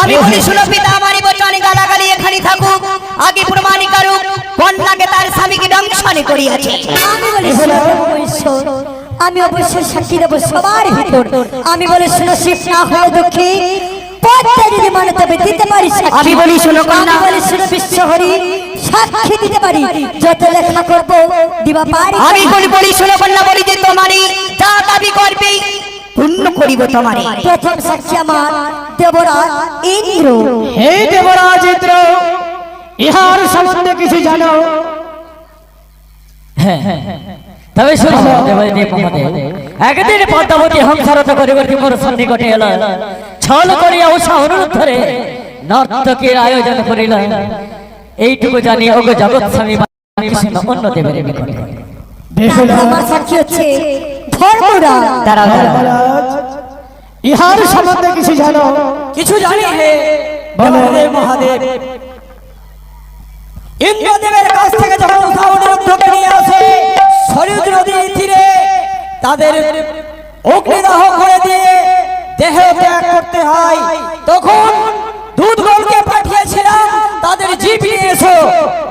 আমি বলি শুনো পিতা আমারই বচনে গালাগালি এখানে থাকুক। আগে প্রমাণী করুক কন্যাকে তার স্বামীকে দংশনে করিয়াছে। আমি বলি শোনো আমি অবশ্যই সাক্ষী দেবো সবার ভিতর। আমি বলে শুনো শিব না হয়ে দুঃখী। মানে দিতে পারি আমি বলি শোনো কন্যা। আমি বলি শুনো বিশ্ব হরি সাক্ষী দিতে পারি। যত লেখা করব দিবা পারি। আমি বলি বলি শুনো কন্যা বলি যে তোমারই যা দাবি করবে পূর্ণ করিব তোমারে প্রথম সাক্ষী আমার দেবরাজ ইন্দ্র হে দেবরাজ ইন্দ্র ইহার সম্বন্ধে কিছু জানো তবে শুনো একদিন পদ্মাবতী হংসারত করিবর্তী মোর সন্নিকটে এল ছল করিয়া উষা অনুরোধ ধরে নর্তকের আয়োজন করিল এইটুকু জানি ওগো জগৎ স্বামী অন্য দেবের নিকটে আমার সাক্ষী হচ্ছে ইহার সম্বন্ধে কিছু জানো? কিছু জানি হে? বলো। মহাদেব। ইন্দ্রদেবের কাছ থেকে যখন উষা অনুরোধ নিয়ে আসে শরীর নদীর তীরে তাদের অগ্নিদাহ করে দিয়ে দেহ ত্যাগ করতে হয়। তখন দুধগণকে পাঠিয়েছিলাম তাদের জীব এসো।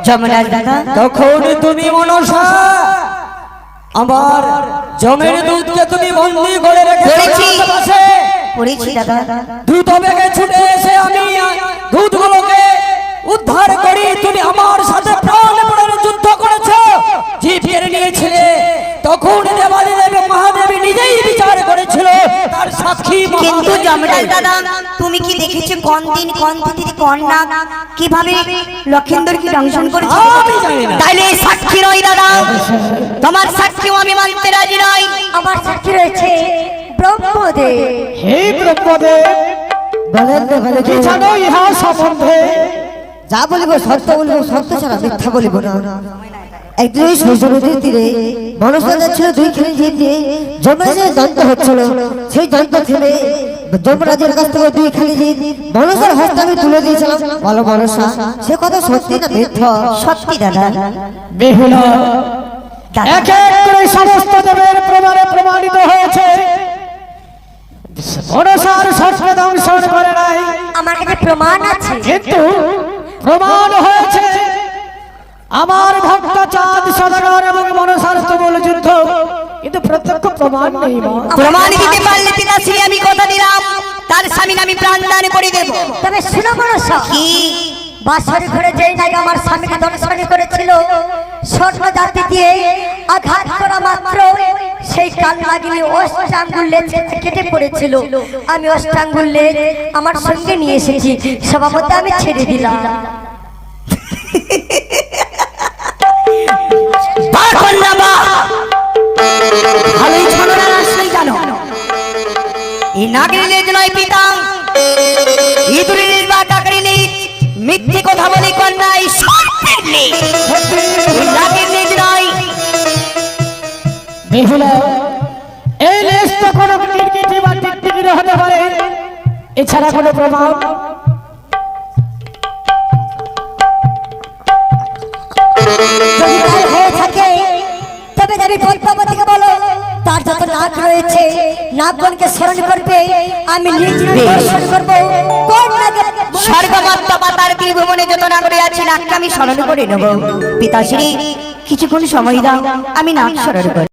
যমরাজ দাদা। তখন তুমি মনসা আমার জমের দুধকে তুমি বন্দি করে রেখেছি করেছি। পড়েছি দাদা। দ্রুত বেগে ছুটে এসে আমি দুধগুলোকে উদ্ধার করি। তুমি আমার সাথে প্রাণ প্রাণ যুদ্ধ করেছ। জীব কেড়ে নিয়েছিলে। তখন করেছিল তার সাক্ষী কিন্তু। দাদা তুমি কি দেখেছ কোন দিন কোন তিথিতে কোন নাগ কীভাবে লক্ষেন্দরকে দংশন করেছে না। তাইলে সাক্ষী নই দাদা। তোমার সাক্ষীও আমি মানতে রাজি নই। আমার সাক্ষী রয়েছে ব্রহ্মদেব। হে ব্রহ্মদেব কি জানো ইহার সম্বন্ধে যা বলিব সত্য বলিব সত্য ছাড়া মিথ্যা বলিব না। একদিন ওই সরস্বতী তীরে মনসাদা ছিল দুইখানে জিত দিয়ে যমরাজের দন্ত হচ্ছিল সেই দন্ত ছেলে যমরাজের কাছ থেকে দুইখানে জিত মনসার হস্তে আমি তুলে দিয়েছিলাম। বলো মনসা সে কথা সত্যি না মিথ্যা? সত্যি দাদা। বেহুলা এক এক করে সমস্ত দেবের প্রমাণে প্রমাণিত হয়েছে। মনসার সত্য করে নাই। আমার কাছে প্রমাণ আছে। কিন্তু প্রমাণ হয়েছে সদাগর এবং মনসার তুমুল যুদ্ধ। কিন্তু প্রত্যক্ষ প্রমাণ নেই প্রমাণ দিতে পারলে পিতাশ্রী আমি কথা দিলাম। তার স্বামী আমি প্রাণ দান করে দেব। তবে শুনো মনসা কি? বাসরে ঘরে যেই নাকি আমার স্বামীকে দর্শনী করেছিল স্বর্ণ জাতি দিয়ে আঘাত করা মাত্র সেই কাল লাগিলে অষ্টাঙ্গুল কেটে পড়েছিল। আমি অষ্টাঙ্গুল আমার সঙ্গে নিয়ে এসেছি সভাপতি আমি ছেড়ে দিলাম। বার কন্যা বা ভালোই ছলনা আসলেই জানো। এই নাগরি লেজ নয় পিতা। ইঁদুরি লেজ বা কাকরি লেজ। মিথ্যে কথা বলি কন্যা সর্পের লেজ। এই লেজ নয়। বেহুলা, এই লেজ তো কোনো এছাড়া কোনো প্রমাণ? তবে যাবি পদ্মাবতীকে বলো তার যত নাক রয়েছে নাকগণকে স্মরণ করবে আমি নিজ স্মরণ করব। কোন নাগে সর্বমাত্র মাতার ত্রিভুবনে যত রয়েছে নাককে আমি স্মরণ করে নেব। পিতাশ্রী কিছুক্ষণ সময় দাও আমি নাক স্মরণ করি।